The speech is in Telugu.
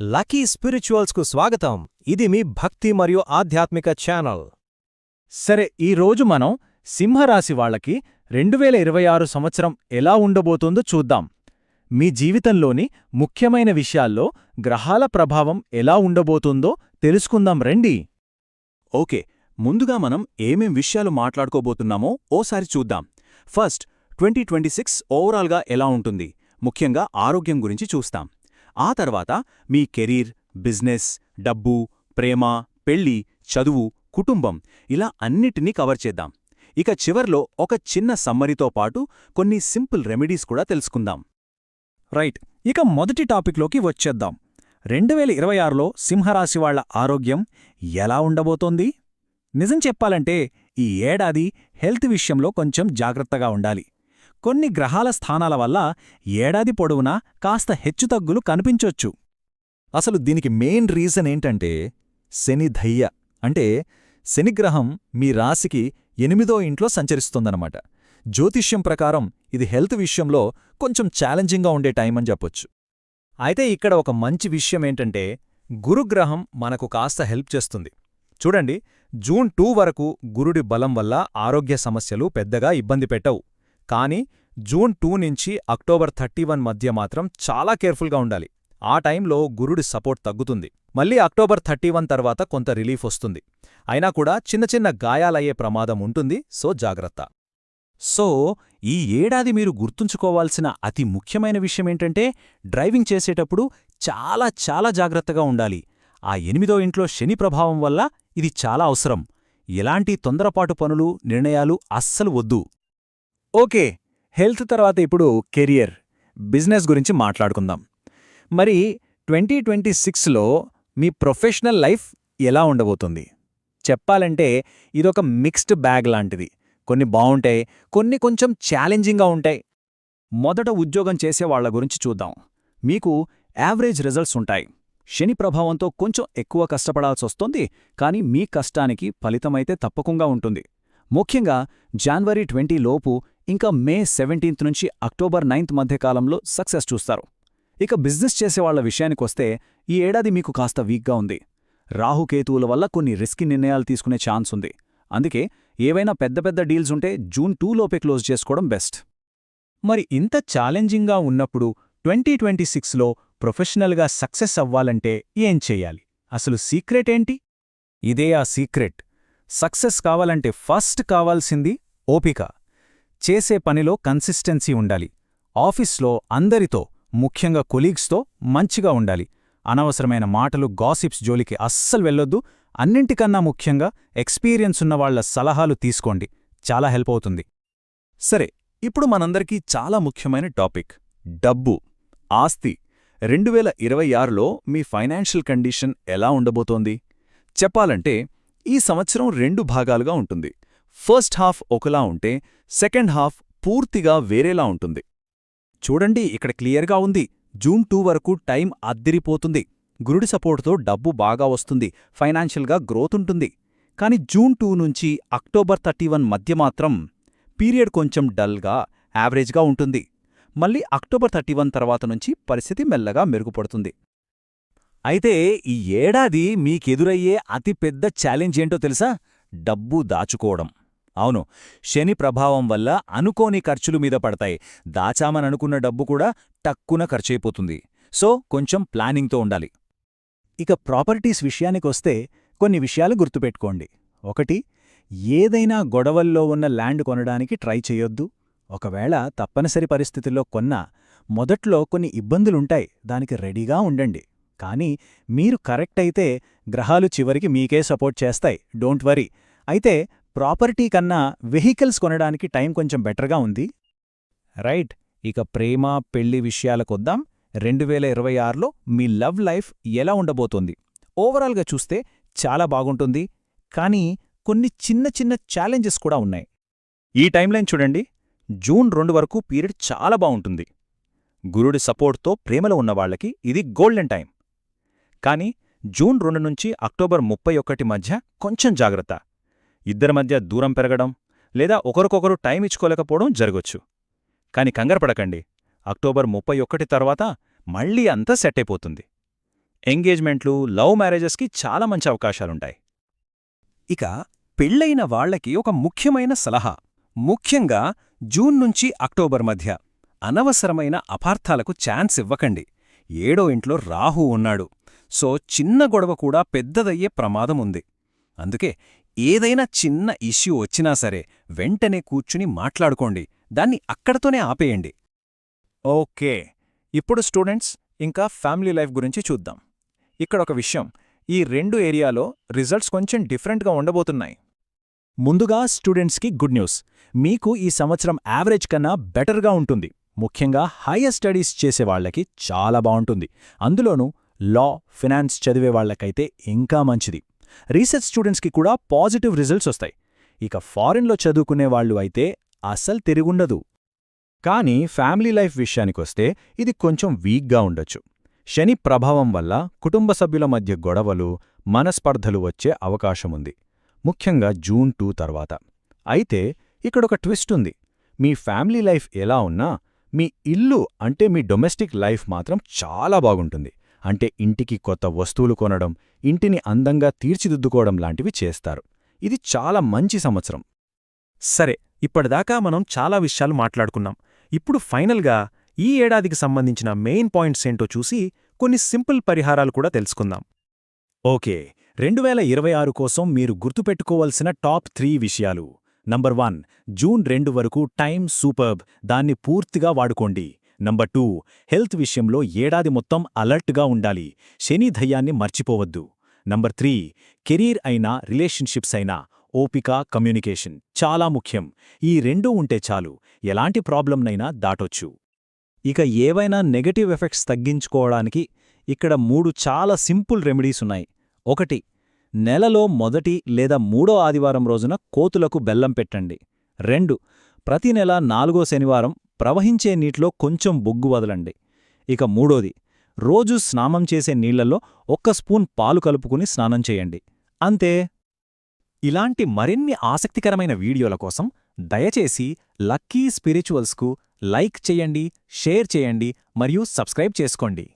లకీ స్పిరిచువల్స్కు స్వాగతం. ఇది మీ భక్తి మరియు ఆధ్యాత్మిక ఛానల్. సరే ఈరోజు మనం సింహరాశి వాళ్ళకి రెండు వేల ఇరవై ఆరు సంవత్సరం ఎలా ఉండబోతోందో చూద్దాం. మీ జీవితంలోని ముఖ్యమైన విషయాల్లో గ్రహాల ప్రభావం ఎలా ఉండబోతుందో తెలుసుకుందాం రండి. ఓకే ముందుగా మనం ఏమేం విషయాలు మాట్లాడుకోబోతున్నామో ఓసారి చూద్దాం. ఫస్ట్ ట్వంటీ ట్వంటీ సిక్స్ ఓవరాల్గా ఎలా ఉంటుంది? ముఖ్యంగా ఆరోగ్యం గురించి చూస్తాం. ఆ తర్వాత మీ కెరీర్ బిజినెస్ డబ్బు ప్రేమ పెళ్ళి చదువు కుటుంబం ఇలా అన్నిటినీ కవర్ చేద్దాం. ఇక చివర్లో ఒక చిన్న సమ్మరితో పాటు కొన్ని సింపుల్ రెమెడీస్ కూడా తెలుసుకుందాం. రైట్ ఇక మొదటి టాపిక్లోకి వచ్చేద్దాం. రెండు వేల ఇరవై ఆరులో సింహరాశివాళ్ళ ఆరోగ్యం ఎలా ఉండబోతోంది? నిజం చెప్పాలంటే ఈ ఏడాది హెల్త్ విషయంలో కొంచెం జాగ్రత్తగా ఉండాలి. కొన్ని గ్రహాల స్థానాల వల్ల ఏడాది పొడవునా కాస్త హెచ్చుతగ్గులు కనిపించొచ్చు. అసలు దీనికి మెయిన్ రీజన్ ఏంటంటే శని ధయ్య అంటే శనిగ్రహం మీ రాశికి ఎనిమిదో ఇంట్లో సంచరిస్తుందన్నమాట. జ్యోతిష్యం ప్రకారం ఇది హెల్త్ విషయంలో కొంచెం ఛాలెంజింగ్గా ఉండే టైం అని చెప్పొచ్చు. అయితే ఇక్కడ ఒక మంచి విషయం ఏంటంటే గురుగ్రహం మనకు కాస్త హెల్ప్ చేస్తుంది. చూడండి జూన్ టూ వరకు గురుడి బలం వల్ల ఆరోగ్య సమస్యలు పెద్దగా ఇబ్బంది పెట్టవు. కానీ జూన్ టూ నుంచి అక్టోబర్ థర్టీ వన్ మధ్య మాత్రం చాలా కేర్ఫుల్గా ఉండాలి. ఆ టైంలో గురుడి సపోర్ట్ తగ్గుతుంది. మళ్ళీ అక్టోబర్ థర్టీ వన్ తర్వాత కొంత రిలీఫ్ వస్తుంది. అయినా కూడా చిన్న చిన్న గాయాలయ్యే ప్రమాదం ఉంటుంది. సో జాగ్రత్త. సో ఈ ఏడాది మీరు గుర్తుంచుకోవాల్సిన అతి ముఖ్యమైన విషయమేంటంటే డ్రైవింగ్ చేసేటప్పుడు చాలా చాలా జాగ్రత్తగా ఉండాలి. ఆ ఎనిమిదో ఇంట్లో శని ప్రభావం వల్ల ఇది చాలా అవసరం. ఎలాంటి తొందరపాటు పనులు నిర్ణయాలు అస్సలు వద్దు. ఓకే హెల్త్ తర్వాత ఇప్పుడు కెరియర్ బిజినెస్ గురించి మాట్లాడుకుందాం. మరి ట్వంటీ ట్వంటీ సిక్స్లో మీ ప్రొఫెషనల్ లైఫ్ ఎలా ఉండబోతుంది? చెప్పాలంటే ఇదొక మిక్స్డ్ బ్యాగ్ లాంటిది. కొన్ని బావుంటాయి కొన్ని కొంచెం ఛాలెంజింగ్గా ఉంటాయి. మొదట ఉద్యోగం చేసేవాళ్ళ గురించి చూద్దాం. మీకు యావరేజ్ రిజల్ట్స్ ఉంటాయి. శని ప్రభావంతో కొంచెం ఎక్కువ కష్టపడాల్సొస్తుంది కానీ మీ కష్టానికి ఫలితమైతే తప్పకుండా ఉంటుంది. ముఖ్యంగా జాన్వరి ట్వంటీ లోపు ఇంకా మే సెవెంటీన్త్ నుంచి అక్టోబర్ నైన్త్ మధ్యకాలంలో సక్సెస్ చూస్తారు. ఇక బిజినెస్ చేసేవాళ్ళ విషయానికొస్తే ఈ ఏడాది మీకు కాస్త వీక్గా ఉంది. రాహుకేతువుల వల్ల కొన్ని రిస్కీ నిర్ణయాలు తీసుకునే ఛాన్స్ ఉంది. అందుకే ఏవైనా పెద్ద పెద్ద డీల్స్ ఉంటే జూన్ టూలోపే క్లోజ్ చేసుకోవడం బెస్ట్. మరి ఇంత ఛాలెంజింగ్గా ఉన్నప్పుడు ట్వంటీ ట్వంటీ సిక్స్లో ప్రొఫెషనల్గా సక్సెస్ అవ్వాలంటే ఏం చెయ్యాలి అసలు సీక్రెట్ ఏంటి? ఇదే ఆ సీక్రెట్. సక్సెస్ కావాలంటే ఫస్ట్ కావాల్సింది ఓపిక. చేసే పనిలో కన్సిస్టెన్సీ ఉండాలి. ఆఫీస్లో అందరితో ముఖ్యంగా కొలీగ్స్తో మంచిగా ఉండాలి. అనవసరమైన మాటలు గాసిప్స్ జోలికి అస్సలు వెళ్ళొద్దు. అన్నింటికన్నా ముఖ్యంగా ఎక్స్పీరియన్స్ ఉన్నవాళ్ళ సలహాలు తీసుకోండి. చాలా హెల్ప్ అవుతుంది. సరే ఇప్పుడు మనందరికీ చాలా ముఖ్యమైన టాపిక్. డబ్బు. ఆస్తి. రెండు వేల ఇరవై ఆరులో మీ ఫైనాన్షియల్ కండిషన్ ఎలా ఉండబోతోంది? చెప్పాలంటే ఈ సంవత్సరం రెండు భాగాలుగా ఉంటుంది. ఫస్ట్ హాఫ్ ఒకలా ఉంటే సెకండ్ హాఫ్ పూర్తిగా వేరేలా ఉంటుంది. చూడండి ఇక్కడ క్లియర్గా ఉంది. జూన్ టూ వరకు టైం అద్దిరిపోతుంది. గురుడి సపోర్టుతో డబ్బు బాగా వస్తుంది. ఫైనాన్షియల్గా గ్రోత్ ఉంటుంది. కాని జూన్ టూ నుంచి అక్టోబర్ థర్టీ వన్ మధ్య మాత్రం పీరియడ్ కొంచెం డల్గా యావరేజ్గా ఉంటుంది. మళ్ళీ అక్టోబర్ థర్టీ వన్ తర్వాత నుంచి పరిస్థితి మెల్లగా మెరుగుపడుతుంది. అయితే ఈ ఏడాది మీకెదురయ్యే అతిపెద్ద ఛాలెంజ్ ఏంటో తెలుసా? డబ్బు దాచుకోవడం. అవును శని ప్రభావం వల్ల అనుకోని ఖర్చులు మీద పడతాయి. దాచామననుకున్న డబ్బు కూడా టక్కున ఖర్చయిపోతుంది. సో కొంచెం ప్లానింగ్తో ఉండాలి. ఇక ప్రాపర్టీస్ విషయానికొస్తే కొన్ని విషయాలు గుర్తుపెట్టుకోండి. ఒకటి ఏదైనా గొడవల్లో ఉన్న ల్యాండ్ కొనడానికి ట్రై చేయొద్దు. ఒకవేళ తప్పనిసరి పరిస్థితుల్లో కొన్నా మొదట్లో కొన్ని ఇబ్బందులుంటాయి. దానికి రెడీగా ఉండండి. కానీ మీరు కరెక్ట్ అయితే గ్రహాలు చివరికి మీకే సపోర్ట్ చేస్తాయి. Don't worry. అయితే ప్రాపర్టీ కన్నా వెహికల్స్ కొనడానికి టైం కొంచెం బెటర్గా ఉంది. రైట్ ఇక ప్రేమ పెళ్ళి విషయాలకొద్దాం రెండు వేల ఇరవై ఆరులో మీ లవ్ లైఫ్ ఎలా ఉండబోతోంది? ఓవరాల్గా చూస్తే చాలా బాగుంటుంది. కానీ కొన్ని చిన్న చిన్న ఛాలెంజెస్ కూడా ఉన్నాయి. ఈ టైంలైన్ చూడండి. జూన్ రెండు వరకు పీరియడ్ చాలా బాగుంటుంది. గురుడి సపోర్ట్తో ప్రేమలో ఉన్నవాళ్ళకి ఇది గోల్డెన్ టైం కానీ జూన్ రెండు నుంచి అక్టోబర్ ముప్పై ఒకటి మధ్య కొంచెం జాగ్రత్త. ఇద్దరి మధ్య దూరం పెరగడం లేదా ఒకరికొకరు టైం ఇచ్చుకోలేకపోవడం జరగొచ్చు. కాని కంగరపడకండి. అక్టోబర్ ముప్పై ఒక్కటి తర్వాత మళ్ళీ అంతా సెట్ అయిపోతుంది ఎంగేజ్మెంట్లు లవ్ మ్యారేజెస్కి చాలా మంచి అవకాశాలుంటాయి. ఇక పెళ్ళైన వాళ్ళకి ఒక ముఖ్యమైన సలహా. ముఖ్యంగా జూన్ నుంచి అక్టోబర్ మధ్య అనవసరమైన అపార్థాలకు ఛాన్స్ ఇవ్వకండి. ఏడో ఇంట్లో రాహు ఉన్నాడు. సో చిన్న గొడవ కూడా పెద్దదయ్యే ప్రమాదం ఉంది అందుకే ఏదైనా చిన్న ఇష్యూ వచ్చినా సరే వెంటనే కూర్చుని మాట్లాడుకోండి. దాన్ని అక్కడతోనే ఆపేయండి. ఓకే. ఇప్పుడు స్టూడెంట్స్ ఇంకా ఫ్యామిలీ లైఫ్ గురించి చూద్దాం. ఇక్కడ ఒక విషయం. ఈ రెండు ఏరియాలో రిజల్ట్స్ కొంచెం డిఫరెంట్గా ఉండబోతున్నాయి. ముందుగా స్టూడెంట్స్కి గుడ్ న్యూస్. మీకు ఈ సంవత్సరం యావరేజ్ కన్నా బెటర్గా ఉంటుంది. ముఖ్యంగా హైయర్ స్టడీస్ చేసేవాళ్ళకి చాలా బాగుంటుంది. అందులోనూ లా ఫినాన్స్ చదివే వాళ్ళకైతే ఇంకా మంచిది. రీసెర్చ్ స్టూడెంట్స్కి కూడా పాజిటివ్ రిజల్ట్స్ వస్తాయి. ఇక ఫారిన్లో చదువుకునే వాళ్ళు అయితే అస్సలు తిరుగుండదు. కానీ ఫ్యామిలీ లైఫ్ విషయానికొస్తే ఇది కొంచెం వీక్గా ఉండొచ్చు. శని ప్రభావం వల్ల కుటుంబ సభ్యుల మధ్య గొడవలు మనస్పర్ధలు వచ్చే అవకాశముంది ముఖ్యంగా జూన్ టూ తర్వాత. అయితే ఇక్కడొక ట్విస్ట్ ఉంది. మీ ఫ్యామిలీ లైఫ్ ఎలా ఉన్నా మీ ఇల్లు అంటే మీ డొమెస్టిక్ లైఫ్ మాత్రం చాలా బాగుంటుంది. అంటే ఇంటికి కొత్త వస్తువులు కొనడం ఇంటిని అందంగా తీర్చిదిద్దుకోవడం లాంటివి చేస్తారు. ఇది చాలా మంచి సంవత్సరం. సరే ఇప్పటిదాకా మనం చాలా విషయాలు మాట్లాడుకున్నాం. ఇప్పుడు ఫైనల్గా ఈ ఏడాదికి సంబంధించిన మెయిన్ పాయింట్స్ ఏంటో చూసి కొన్ని సింపుల్ పరిహారాలు కూడా తెలుసుకుందాం. ఓకే రెండు వేల ఇరవై ఆరు కోసం మీరు గుర్తుపెట్టుకోవలసిన టాప్ త్రీ విషయాలు. నంబర్ వన్ జూన్ రెండు వరకు టైం సూపర్బ్ దాన్ని పూర్తిగా వాడుకోండి. నంబర్ టూ హెల్త్ విషయంలో ఏడాది మొత్తం అలర్ట్గా ఉండాలి. శని ధయ్యాన్ని మర్చిపోవద్దు. నంబర్ త్రీ కెరీర్ అయినా రిలేషన్షిప్స్ అయినా ఓపిక కమ్యూనికేషన్ చాలా ముఖ్యం. ఈ రెండూ ఉంటే చాలు. ఎలాంటి ప్రాబ్లంనైనా దాటొచ్చు. ఇక ఏవైనా నెగటివ్ ఎఫెక్ట్స్ తగ్గించుకోవడానికి ఇక్కడ మూడు చాలా సింపుల్ రెమెడీస్ ఉన్నాయి. ఒకటి నెలలో మొదటి లేదా మూడో ఆదివారం రోజున కోతులకు బెల్లం పెట్టండి. రెండు ప్రతి నెల నాలుగో శనివారం ప్రవహించే నీటిలో కొంచెం బొగ్గు వదలండి. ఇక మూడోది రోజు స్నానం చేసే నీళ్ళలో ఒక్క స్పూన్ పాలు కలుపుకుని స్నానం చేయండి. అంతే. ఇలాంటి మరిన్ని ఆసక్తికరమైన వీడియోల కోసం దయచేసి లక్కీ స్పిరిచువల్స్కు లైక్ చేయండి షేర్ చేయండి మరియు సబ్స్క్రైబ్ చేసుకోండి.